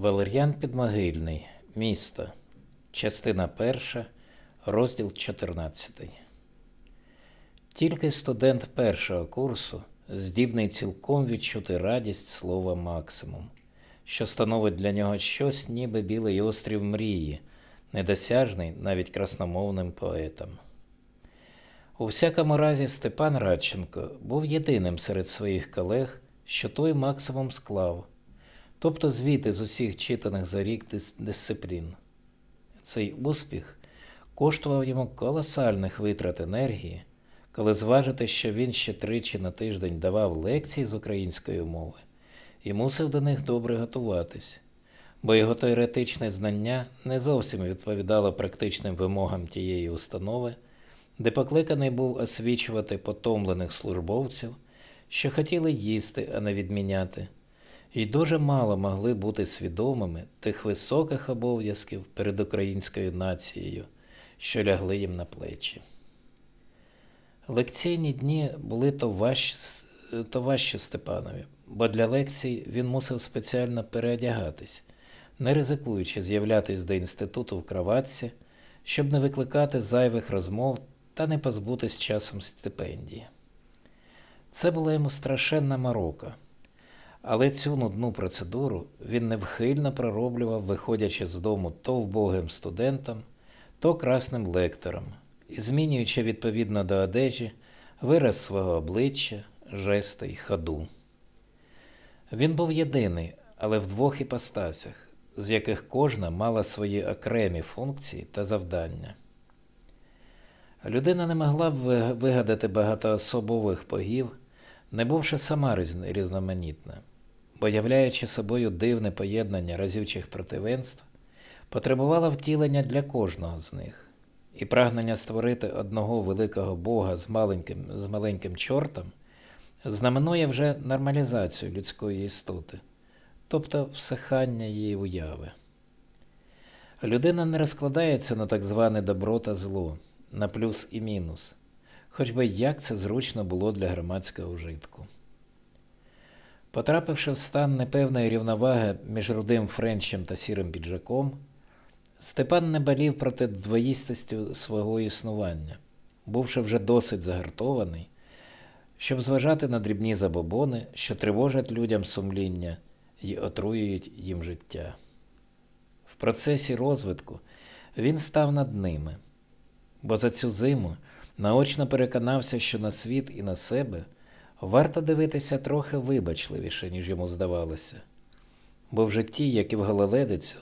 Валер'ян Підмогильний. Місто. Частина перша, розділ 14. Тільки студент першого курсу здібний цілком відчути радість слова максимум, що становить для нього щось, ніби білий острів мрії, недосяжний навіть красномовним поетам. У всякому разі, Степан Радченко був єдиним серед своїх колег, що той максимум склав, тобто звіти з усіх читаних за рік дис- дисциплін. Цей успіх коштував йому колосальних витрат енергії, коли зважити, що він ще тричі на тиждень давав лекції з української мови і мусив до них добре готуватись, бо його теоретичне знання не зовсім відповідало практичним вимогам тієї установи, де покликаний був освічувати потомлених службовців, що хотіли їсти, а не відміняти, і дуже мало могли бути свідомими тих високих обов'язків перед українською нацією, що лягли їм на плечі. Лекційні дні були то важчі, то важчі Степанові, бо для лекцій він мусив спеціально переодягатись, не ризикуючи з'являтись до інституту в кроватці, щоб не викликати зайвих розмов та не позбутись часом стипендії. Це була йому страшенна морока, але цю нудну процедуру він невхильно пророблював, виходячи з дому то вбогим студентом, то красним лектором, і змінюючи відповідно до одежі вираз свого обличчя, жести й ходу. Він був єдиний, але в двох іпостасях, з яких кожна мала свої окремі функції та завдання. Людина не могла б вигадати багатоособових погів, не бувши сама різноманітна, бо собою дивне поєднання разючих противенств, потребувала втілення для кожного з них, і прагнення створити одного великого Бога з маленьким, з маленьким чортом знаменує вже нормалізацію людської істоти, тобто всихання її уяви. Людина не розкладається на так зване добро та зло, на плюс і мінус, хоч би як це зручно було для громадського вжитку. Потрапивши в стан непевної рівноваги між рудим френчем та сірим піджаком, Степан не болів проти двоїстостю свого існування, бувши вже досить загартований, щоб зважати на дрібні забобони, що тривожать людям сумління і отруюють їм життя. В процесі розвитку він став над ними, бо за цю зиму наочно переконався, що на світ і на себе варто дивитися трохи вибачливіше, ніж йому здавалося, бо в житті, як і в гололедицю,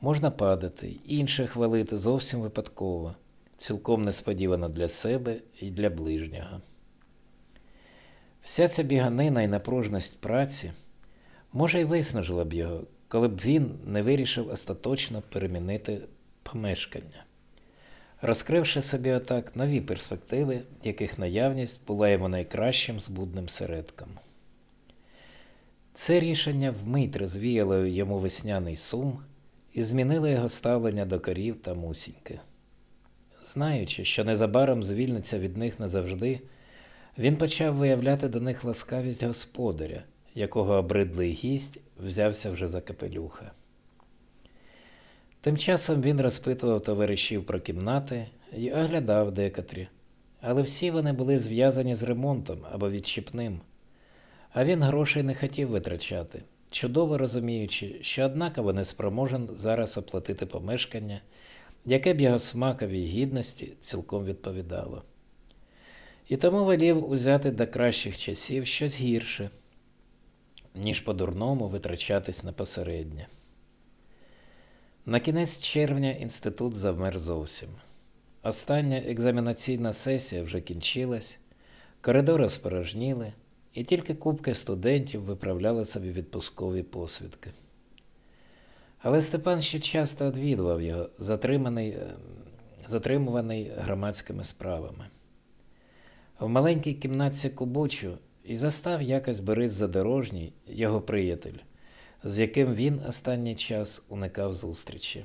можна падати, й інших хвалити зовсім випадково, цілком несподівано для себе і для ближнього. Вся ця біганина і напруженість праці може й виснажила б його, коли б він не вирішив остаточно перемінити помешкання, розкривши собі отак нові перспективи, яких наявність була йому найкращим збудним середком. Це рішення вмить розвіяло йому весняний сум і змінило його ставлення до корів та мусіньки. Знаючи, що незабаром звільниться від них назавжди, він почав виявляти до них ласкавість господаря, якого обридлий гість взявся вже за капелюха. Тим часом він розпитував товаришів про кімнати і оглядав декотрі, але всі вони були зв'язані з ремонтом або відщипним, а він грошей не хотів витрачати, чудово розуміючи, що однаково не спроможен зараз оплатити помешкання, яке б його смакові й гідності цілком відповідало. І тому волів узяти до кращих часів щось гірше, ніж по-дурному витрачатись на посереднє. На кінець червня інститут завмер зовсім. Остання екзаменаційна сесія вже кінчилась, коридори спорожніли, і тільки купки студентів виправляли собі відпускові посвідки. Але Степан ще часто відвідував його, затриманий, е, затримуваний громадськими справами. В маленькій кімнатці Кубочу і застав якось Борис Задорожній, його приятель, з яким він останній час уникав зустрічі.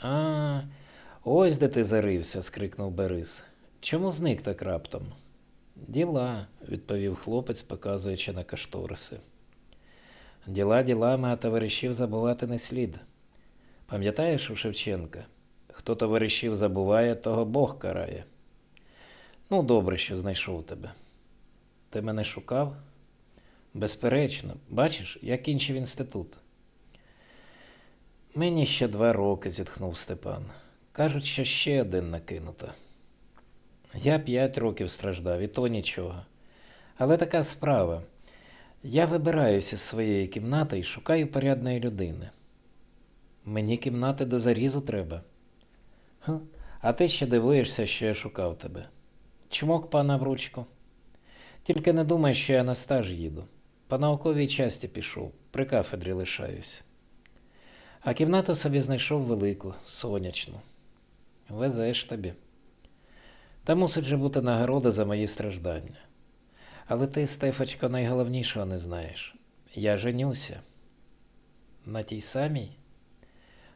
А, ось де ти зарився, скрикнув Борис. Чому зник так раптом? Діла, відповів хлопець, показуючи на кашториси. Діла ділами, а товаришів забувати не слід. Пам'ятаєш у Шевченка? Хто товаришів забуває, того Бог карає. Ну, добре, що знайшов тебе. Ти мене шукав? Безперечно, бачиш, я кінчив інститут. Мені ще два роки, зітхнув Степан. Кажуть, що ще один накинуто. Я п'ять років страждав, і то нічого. Але така справа. Я вибираюся з своєї кімнати і шукаю порядної людини. Мені кімнати до зарізу треба. А ти ще дивуєшся, що я шукав тебе. Чмок пана в ручку. Тільки не думай, що я на стаж їду. По науковій часті пішов, при кафедрі лишаюсь. А кімнату собі знайшов велику, сонячну. Везеш тобі. Та мусить же бути нагорода за мої страждання. Але ти, Стефочко, найголовнішого не знаєш. Я женюся. На тій самій?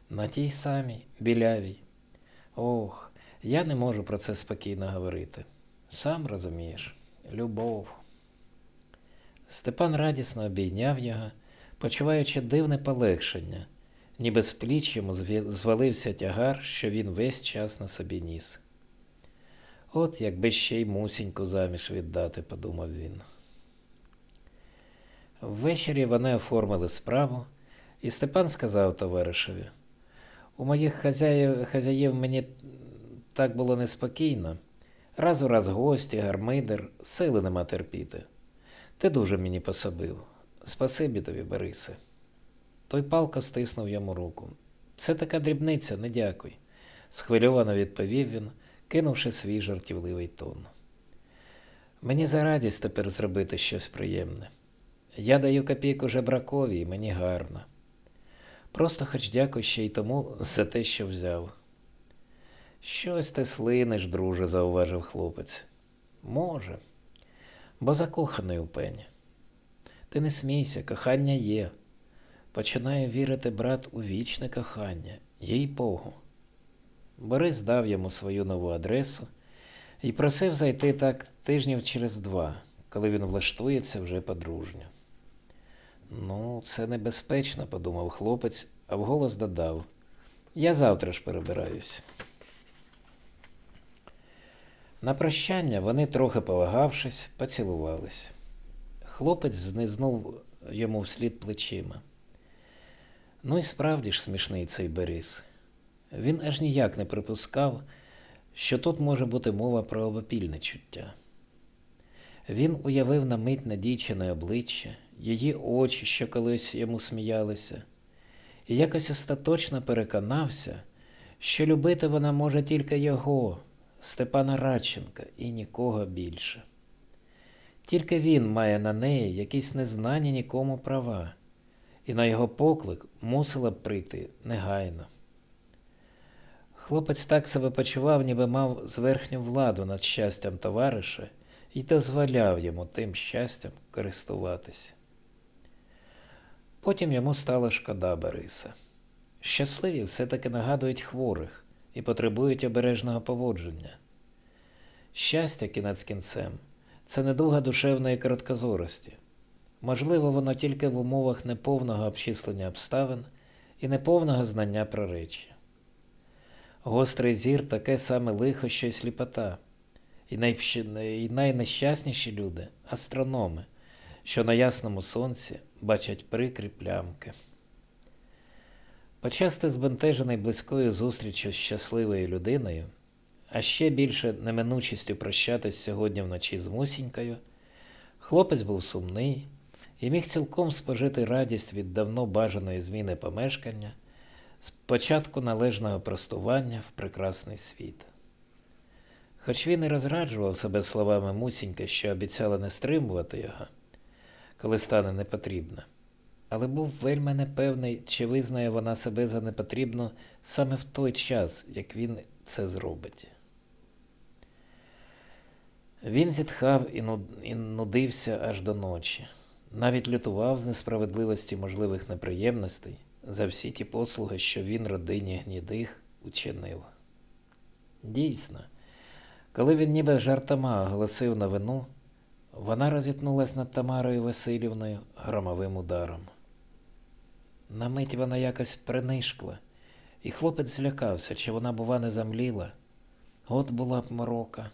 На тій самій, білявій. Ох, я не можу про це спокійно говорити. Сам розумієш, любов. Степан радісно обійняв його, почуваючи дивне полегшення, ніби з пліч йому звалився тягар, що він весь час на собі ніс. От якби ще й мусіньку заміж віддати, подумав він. Ввечері вони оформили справу, і Степан сказав товаришеві: У моїх хазяїв, хазяїв мені так було неспокійно. Раз у раз гості, гармидер, сили нема терпіти. Ти дуже мені пособив. Спасибі тобі, Борисе. Той палко стиснув йому руку. Це така дрібниця, не дякуй, схвильовано відповів він, кинувши свій жартівливий тон. Мені за радість тепер зробити щось приємне. Я даю копійку жебракові, і мені гарно. Просто хоч дякуй ще й тому за те, що взяв. Щось ти слинеш, друже, зауважив хлопець. Може, бо закоханий у пені. Ти не смійся, кохання є. Починаю вірити, брат, у вічне кохання, їй Богу. Борис дав йому свою нову адресу і просив зайти так тижнів через два, коли він влаштується вже подружньо. Ну, це небезпечно, подумав хлопець, а вголос додав. Я завтра ж перебираюсь. На прощання вони, трохи повагавшись, поцілувались. Хлопець знизнув йому вслід плечима. Ну і справді ж смішний цей Борис. Він аж ніяк не припускав, що тут може бути мова про обопільне чуття. Він уявив на мить на дівчине обличчя, її очі, що колись йому сміялися, і якось остаточно переконався, що любити вона може тільки його, Степана Радченка, і нікого більше. Тільки він має на неї якісь незнані нікому права, і на його поклик мусила б прийти негайно. Хлопець так себе почував, ніби мав зверхню владу над щастям товариша і дозволяв йому тим щастям користуватись. Потім йому стало шкода Бориса. Щасливі все-таки нагадують хворих і потребують обережного поводження. Щастя кінець кінцем це недуга душевної короткозорості. Можливо, воно тільки в умовах неповного обчислення обставин і неповного знання про речі. Гострий зір таке саме лихо, що й сліпота, і, найпщ- і найнещасніші люди астрономи, що на ясному сонці бачать прикрі плямки. Почасти збентежений близькою зустрічю з щасливою людиною, а ще більше неминучістю прощатись сьогодні вночі з мусінькою, хлопець був сумний і міг цілком спожити радість від давно бажаної зміни помешкання, з початку належного простування в прекрасний світ. Хоч він і розраджував себе словами мусінька, що обіцяла не стримувати його, коли стане непотрібно, але був вельми непевний, чи визнає вона себе за непотрібну саме в той час, як він це зробить. Він зітхав і нуд- і нудився аж до ночі, навіть лютував з несправедливості можливих неприємностей за всі ті послуги, що він родині гнідих учинив. Дійсно, коли він ніби жартома оголосив новину, вона розітнулась над Тамарою Васильівною громовим ударом. На мить вона якось принишкла, і хлопець злякався, чи вона, бува, не замліла. От була б морока.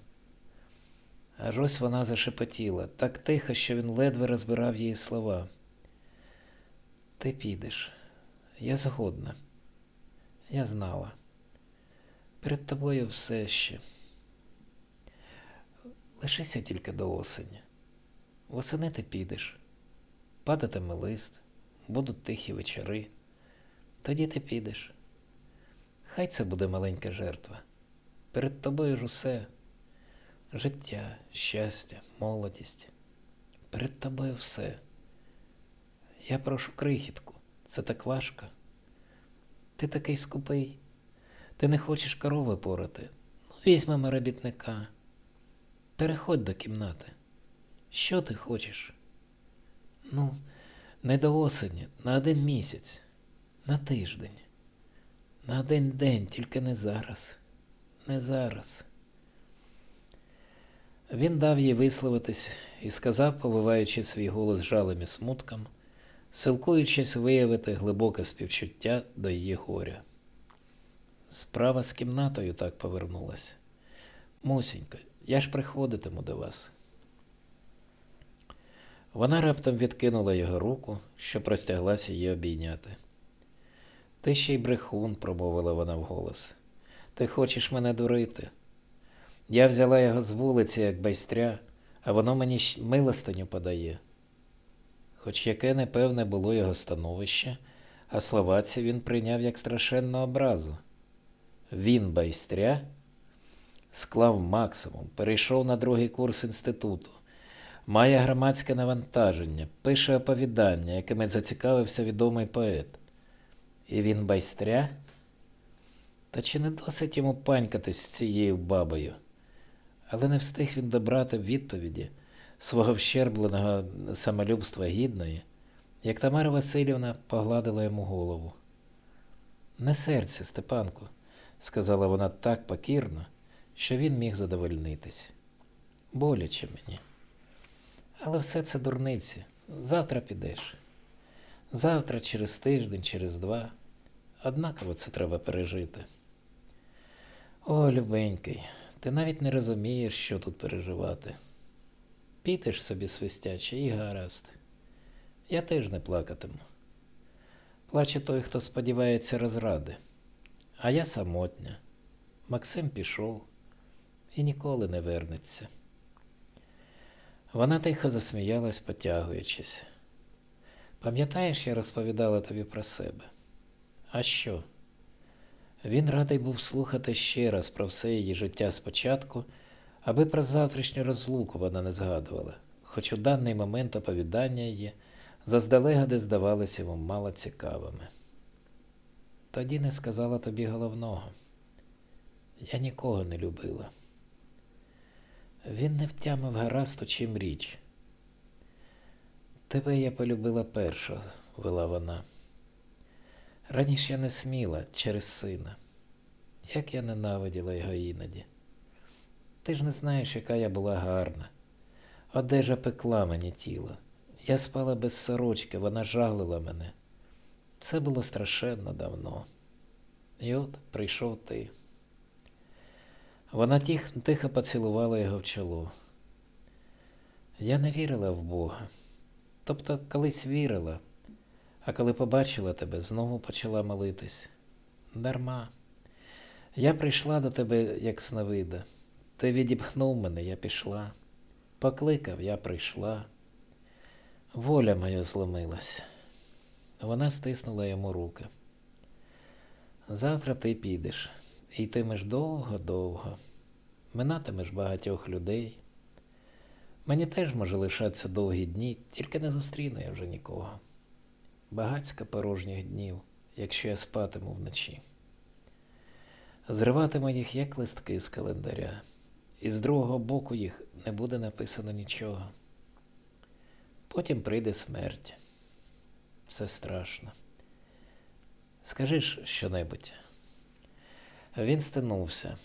Аж ось вона зашепотіла, так тихо, що він ледве розбирав її слова. Ти підеш. Я згодна. Я знала. Перед тобою все ще. Лишися тільки до осені. Восени ти підеш. Падатиме лист, будуть тихі вечори. Тоді ти підеш. Хай це буде маленька жертва. Перед тобою ж усе життя, щастя, молодість. Перед тобою все. Я прошу крихітку, це так важко. Ти такий скупий. Ти не хочеш корови порати. Ну, візьмемо робітника. Переходь до кімнати. Що ти хочеш? Ну, не до осені, на один місяць, на тиждень, на один день, тільки не зараз, не зараз. Він дав їй висловитись і сказав, повиваючи свій голос жалем і смутком, силкуючись виявити глибоке співчуття до її горя. Справа з кімнатою так повернулася. Мусінько, я ж приходитиму до вас. Вона раптом відкинула його руку, що простяглася її обійняти. Ти ще й брехун, промовила вона вголос. Ти хочеш мене дурити. Я взяла його з вулиці, як байстря, а воно мені милостиню подає. Хоч яке непевне було його становище, а слова ці він прийняв як страшенну образу. Він байстря склав максимум, перейшов на другий курс інституту, має громадське навантаження, пише оповідання, якими зацікавився відомий поет. І він байстря? Та чи не досить йому панькатись з цією бабою? Але не встиг він добрати відповіді свого вщербленого самолюбства гідної, як Тамара Васильівна погладила йому голову. Не серця, Степанку, сказала вона так покірно, що він міг задовольнитись. Боляче мені. Але все це дурниці. Завтра підеш. Завтра, через тиждень, через два. Однаково це треба пережити. О, любенький, ти навіть не розумієш, що тут переживати. Підеш собі свистяче і гаразд. Я теж не плакатиму. Плаче той, хто сподівається розради. А я самотня. Максим пішов і ніколи не вернеться. Вона тихо засміялась, потягуючись. Пам'ятаєш, я розповідала тобі про себе? А що? Він радий був слухати ще раз про все її життя спочатку, аби про завтрашню розлуку вона не згадувала, хоч у даний момент оповідання її заздалегади здавалися йому мало цікавими. Тоді не сказала тобі головного. Я нікого не любила. Він не втямив гаразд, у чим річ. Тебе я полюбила перша, вела вона. Раніше я не сміла через сина. Як я ненавиділа його іноді. Ти ж не знаєш, яка я була гарна. Одежа пекла мені тіло. Я спала без сорочки, вона жалила мене. Це було страшенно давно. І от прийшов ти. Вона тих, тихо поцілувала його в чоло. Я не вірила в Бога. Тобто колись вірила, а коли побачила тебе, знову почала молитись. Дарма. Я прийшла до тебе, як сновида. Ти відіпхнув мене, я пішла. Покликав, я прийшла. Воля моя зломилась. Вона стиснула йому руки. Завтра ти підеш, йтимеш довго-довго. Минатимеш багатьох людей. Мені теж може лишатися довгі дні, тільки не зустріну я вже нікого. Багацька порожніх днів, якщо я спатиму вночі. Зриватиму їх, як листки з календаря, і з другого боку їх не буде написано нічого. Потім прийде смерть. Це страшно. Скажи ж щонебудь. Він стинувся.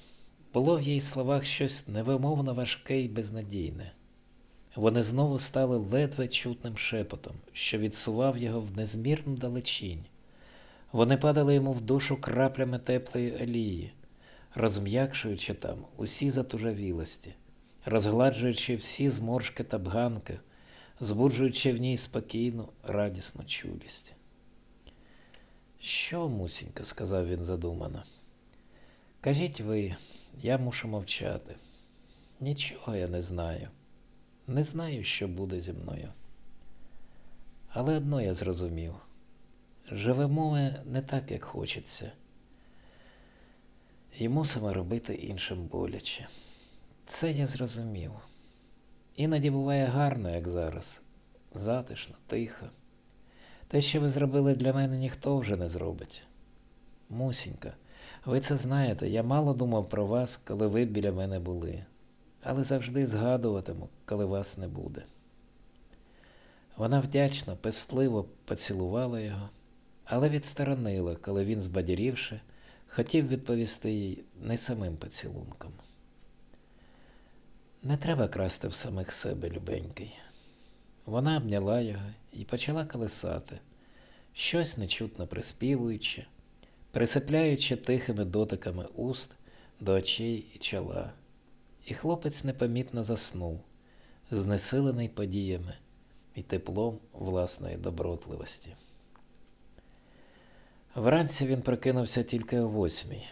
Було в її словах щось невимовно важке і безнадійне. Вони знову стали ледве чутним шепотом, що відсував його в незмірну далечінь, Вони падали йому в душу краплями теплої олії, розм'якшуючи там усі затужавілості, розгладжуючи всі зморшки та бганки, збуджуючи в ній спокійну, радісну чулість. Що, мусінька, сказав він задумано. Кажіть ви, я мушу мовчати. Нічого я не знаю. Не знаю, що буде зі мною. Але одно я зрозумів. Живемо ми не так, як хочеться. І мусимо робити іншим боляче. Це я зрозумів. Іноді буває гарно, як зараз. Затишно, тихо. Те, що ви зробили для мене, ніхто вже не зробить. Мусінька, ви це знаєте, я мало думав про вас, коли ви біля мене були, але завжди згадуватиму, коли вас не буде. Вона вдячно, пестливо поцілувала його, але відсторонила, коли він, збадірівши, хотів відповісти їй не самим поцілунком. Не треба красти в самих себе, любенький. Вона обняла його і почала колесати, щось нечутно приспівуючи, присипляючи тихими дотиками уст до очей і чола. І хлопець непомітно заснув, знесилений подіями і теплом власної добротливості. Вранці він прокинувся тільки о восьмій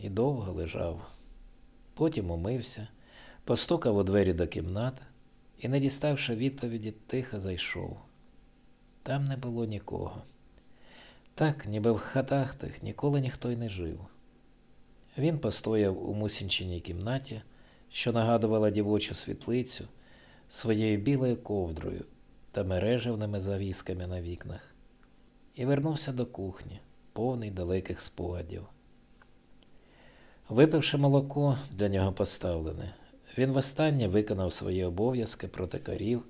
і довго лежав. Потім умився, постукав у двері до кімнати і, не діставши відповіді, тихо зайшов. Там не було нікого. Так, ніби в хатах тих ніколи ніхто й не жив. Він постояв у мусінчиній кімнаті, що нагадувала дівочу світлицю своєю білою ковдрою та мережевними завісками на вікнах, і вернувся до кухні, повний далеких спогадів. Випивши молоко для нього поставлене, він востаннє виконав свої обов'язки проти корів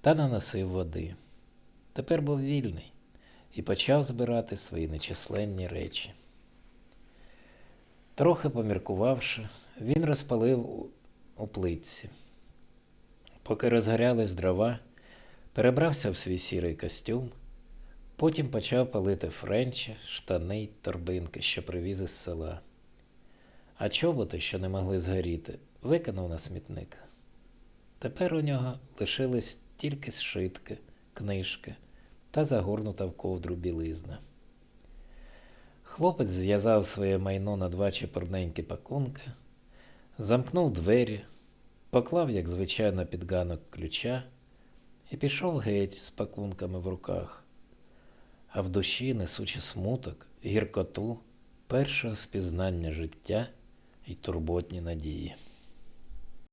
та наносив води. Тепер був вільний і почав збирати свої нечисленні речі. Трохи поміркувавши, він розпалив у- плитці. Поки розгорялись дрова, перебрався в свій сірий костюм, потім почав палити френчі, штани й торбинки, що привіз із села. А чоботи, що не могли згоріти, викинув на смітник. Тепер у нього лишились тільки зшитки, книжки та загорнута в ковдру білизна. Хлопець зв'язав своє майно на два чепурненькі пакунки, замкнув двері, поклав, як звичайно, під ганок ключа і пішов геть з пакунками в руках, а в душі несучи смуток, гіркоту першого спізнання життя і турботні надії.